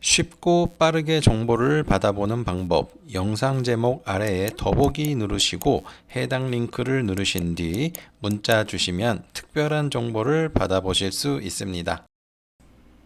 쉽고 빠르게 정보를 받아보는 방법 영상 제목 아래에 더보기 누르시고 해당 링크를 누르신 뒤 문자 주시면 특별한 정보를 받아보실 수 있습니다.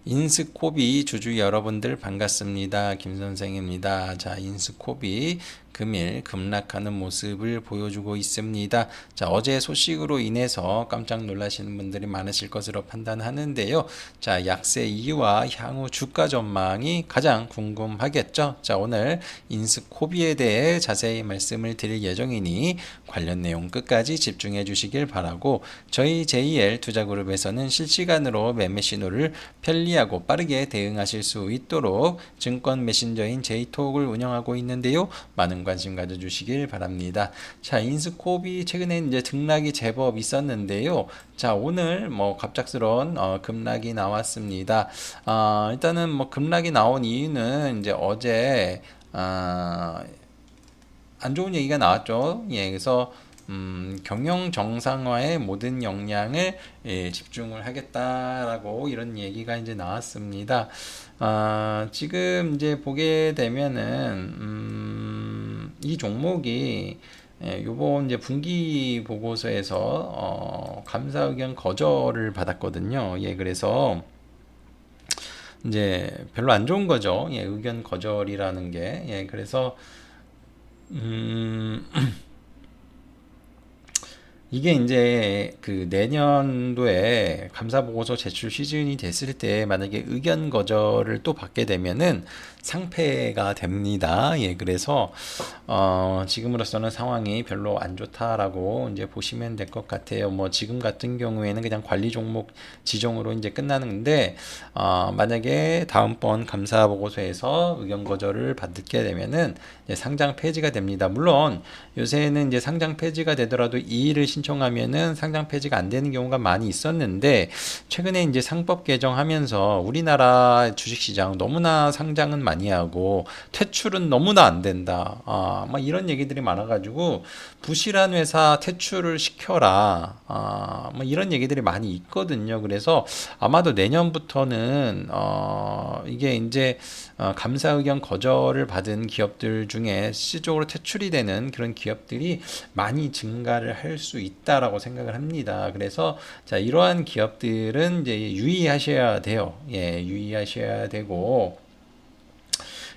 인스코비 주주 여러분들 반갑습니다. 김 선생입니다. 자, 인스코비 금일 급락하는 모습을 보여주고 있습니다. 자, 어제 소식으로 인해서 깜짝 놀라시는 분들이 많으실 것으로 판단하는데요. 자, 약세 이유와 향후 주가 전망이 가장 궁금하겠죠. 자, 오늘 인스코비에 대해 자세히 말씀을 드릴 예정이니 관련 내용 끝까지 집중해 주시길 바라고 저희 JL 투자그룹에서는 실시간으로 매매 신호를 편리하고 빠르게 대응하실 수 있도록 증권 메신저인 제이톡을 운영하고 있는데요. 많은 관심 가져주시길 바랍니다. 자, 인스코비 최근에 이제 등락이 제법 있었는데요. 자, 오늘 뭐 갑작스러운 어, 급락이 나왔습니다. 아, 일단은 뭐 급락이 나온 이유는 이제 어제 아, 안 좋은 얘기가 나왔죠. 예, 그래서 음, 경영 정상화에 모든 역량을 예, 집중을 하겠다라고 이런 얘기가 이제 나왔습니다. 아, 지금 이제 보게 되면은 음, 이 종목이 예, 요번 이제 분기 보고서에서 어, 감사 의견 거절을 받았거든요. 예, 그래서 이제 별로 안 좋은 거죠. 예, 의견 거절이라는 게. 예, 그래서 음, 이게 이제 그 내년도에 감사 보고서 제출 시즌이 됐을 때 만약에 의견 거절을 또 받게 되면은 상패가 됩니다. 예, 그래서 어, 지금으로서는 상황이 별로 안 좋다라고 이제 보시면 될 것 같아요. 뭐 지금 같은 경우에는 그냥 관리 종목 지정으로 이제 끝나는데 어, 만약에 다음번 감사 보고서에서 의견 거절을 받게 되면은 상장 폐지가 됩니다. 물론 요새는 이제 상장 폐지가 되더라도 이의를 신청하면은 상장 폐지가 안 되는 경우가 많이 있었는데 최근에 이제 상법 개정하면서 우리나라 주식시장 너무나 상장은 많이 하고 퇴출은 너무나 안 된다. 아, 막 이런 얘기들이 많아가지고 부실한 회사 퇴출을 시켜라. 아, 뭐 이런 얘기들이 많이 있거든요. 그래서 아마도 내년부터는 어, 이게 이제 어, 감사 의견 거절을 받은 기업들 중에 실질적으로 퇴출이 되는 그런 기업들이 많이 증가를 할 수 있다라고 생각을 합니다. 그래서 자 이러한 기업들은 이제 유의하셔야 돼요. 예, 유의하셔야 되고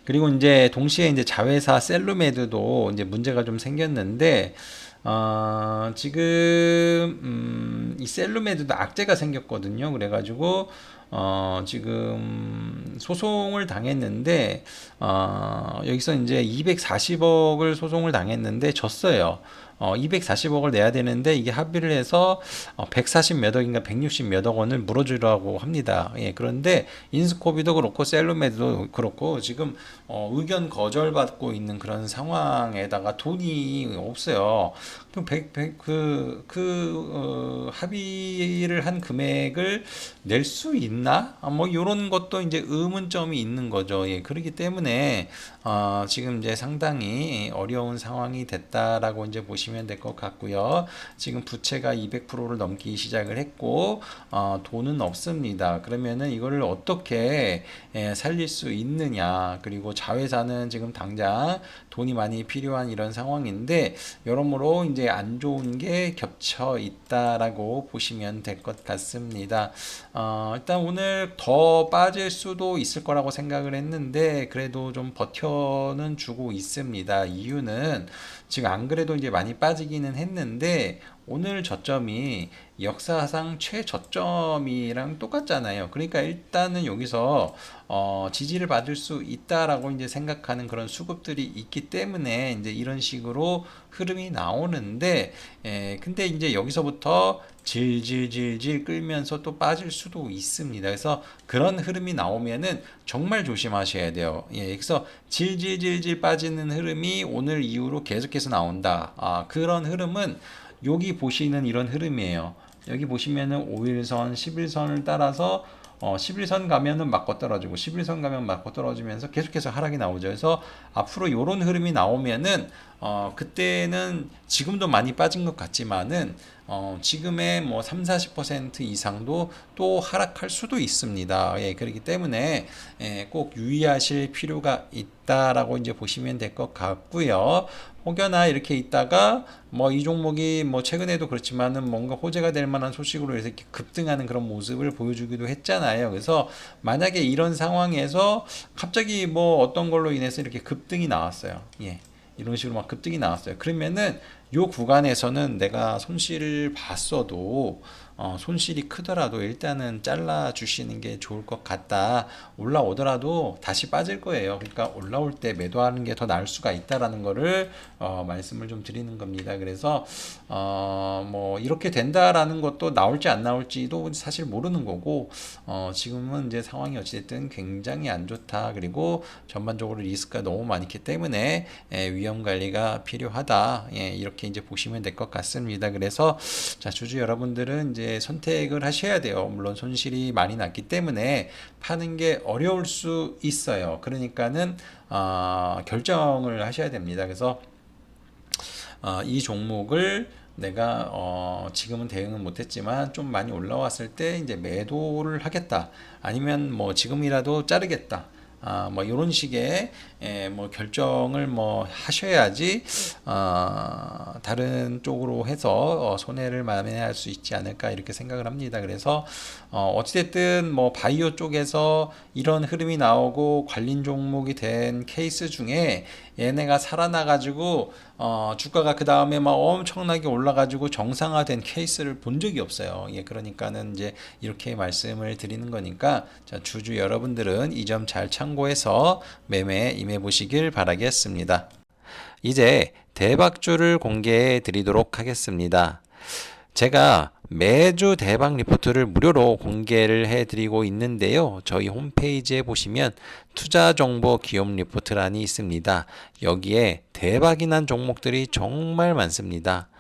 그리고 이제 동시에 이제 자회사 셀루메드도 이제 문제가 좀 생겼는데 어, 지금 음, 이 셀루메드도 악재가 생겼거든요. 그래가지고 어, 지금 소송을 당했는데 어, 여기서 이제 240억을 소송을 당했는데 졌어요. 어, 240억을 내야 되는데 이게 합의를 해서 어, 140몇 억인가 160몇 억 원을 물어주려고 합니다. 예, 그런데 인스코비도 그렇고 셀루메도 그렇고 지금 어, 의견 거절받고 있는 그런 상황에다가 돈이 없어요. 그럼 100, 100, 그, 그, 어, 합의를 한 금액을 낼 수 있나? 아, 뭐, 요런 것도 이제 의문점이 있는 거죠. 예, 그렇기 때문에, 어, 지금 이제 상당히 어려운 상황이 됐다라고 이제 보시면 될 것 같고요. 지금 부채가 200%를 넘기 시작을 했고, 어, 돈은 없습니다. 그러면은 이거를 어떻게 예, 살릴 수 있느냐. 그리고 자회사는 지금 당장 돈이 많이 필요한 이런 상황인데, 여러모로 이제 안 좋은 게 겹쳐 있다라고 보시면 될 것 같습니다. 어, 일단 오늘 더 빠질 수도 있을 거라고 생각을 했는데, 그래도 좀 버텨는 주고 있습니다. 이유는 지금 안 그래도 이제 많이 빠지기는 했는데, 오늘 저점이 역사상 최저점이랑 똑같잖아요. 그러니까 일단은 여기서 어, 지지를 받을 수 있다라고 이제 생각하는 그런 수급들이 있기 때문에 이제 이런 식으로 흐름이 나오는데, 에, 근데 이제 여기서부터 질질질질 끌면서 또 빠질 수도 있습니다. 그래서 그런 흐름이 나오면은 정말 조심하셔야 돼요. 예, 그래서 질질질질 빠지는 흐름이 오늘 이후로 계속해서 나온다. 아, 그런 흐름은 여기 보시는 이런 흐름이에요. 여기 보시면은 5일선, 10일선을 따라서 어, 11선 가면은 맞고 떨어지고 11선 가면 맞고 떨어지면서 계속해서 하락이 나오죠. 그래서 앞으로 이런 흐름이 나오면은 어, 그때는 지금도 많이 빠진 것 같지만은 어, 지금의 뭐 3, 40% 이상도 또 하락할 수도 있습니다. 예, 그렇기 때문에 예, 꼭 유의하실 필요가 있다라고 이제 보시면 될 것 같고요. 혹여나 이렇게 있다가 뭐 이 종목이 뭐 최근에도 그렇지만은 뭔가 호재가 될 만한 소식으로 이렇게 급등하는 그런 모습을 보여주기도 했잖아요. 그래서 만약에 이런 상황에서 갑자기 뭐 어떤 걸로 인해서 이렇게 급등이 나왔어요. 예. 이런 식으로 막 급등이 나왔어요. 그러면은 요 구간에서는 내가 손실을 봤어도 어, 손실이 크더라도 일단은 잘라 주시는 게 좋을 것 같다. 올라오더라도 다시 빠질 거예요. 그러니까 올라올 때 매도하는 게 더 나을 수가 있다라는 거를 어, 말씀을 좀 드리는 겁니다. 그래서 어, 뭐 이렇게 된다라는 것도 나올지 안 나올지도 사실 모르는 거고 어, 지금은 이제 상황이 어찌됐든 굉장히 안 좋다. 그리고 전반적으로 리스크가 너무 많기 때문에 예, 위험 관리가 필요하다. 예, 이렇게 이제 보시면 될 것 같습니다. 그래서 자 주주 여러분들은 이제 선택을 하셔야 돼요. 물론 손실이 많이 났기 때문에 파는 게 어려울 수 있어요. 그러니까는 어, 결정을 하셔야 됩니다. 그래서 어, 이 종목을 내가 어, 지금은 대응은 못했지만 좀 많이 올라왔을 때 이제 매도를 하겠다. 아니면 뭐 지금이라도 자르겠다. 아, 뭐 이런 식의 에, 뭐 결정을 뭐 하셔야지 어, 다른 쪽으로 해서 어, 손해를 만회할 수 있지 않을까 이렇게 생각을 합니다. 그래서 어, 어찌됐든 뭐 바이오 쪽에서 이런 흐름이 나오고 관린 종목이 된 케이스 중에 얘네가 살아나가지고 어, 주가가 그 다음에 막 엄청나게 올라가지고 정상화된 케이스를 본 적이 없어요. 예, 그러니까는 이제 이렇게 말씀을 드리는 거니까 자, 주주 여러분들은 이 점 잘 참고해서 매매에 임해 보시길 바라겠습니다. 이제 대박주를 공개해 드리도록 하겠습니다. 제가 매주 대박 리포트를 무료로 공개를 해드리고 있는데요. 저희 홈페이지에 보시면 투자 정보 기업 리포트란이 있습니다. 여기에 대박이 난 종목들이 정말 많습니다.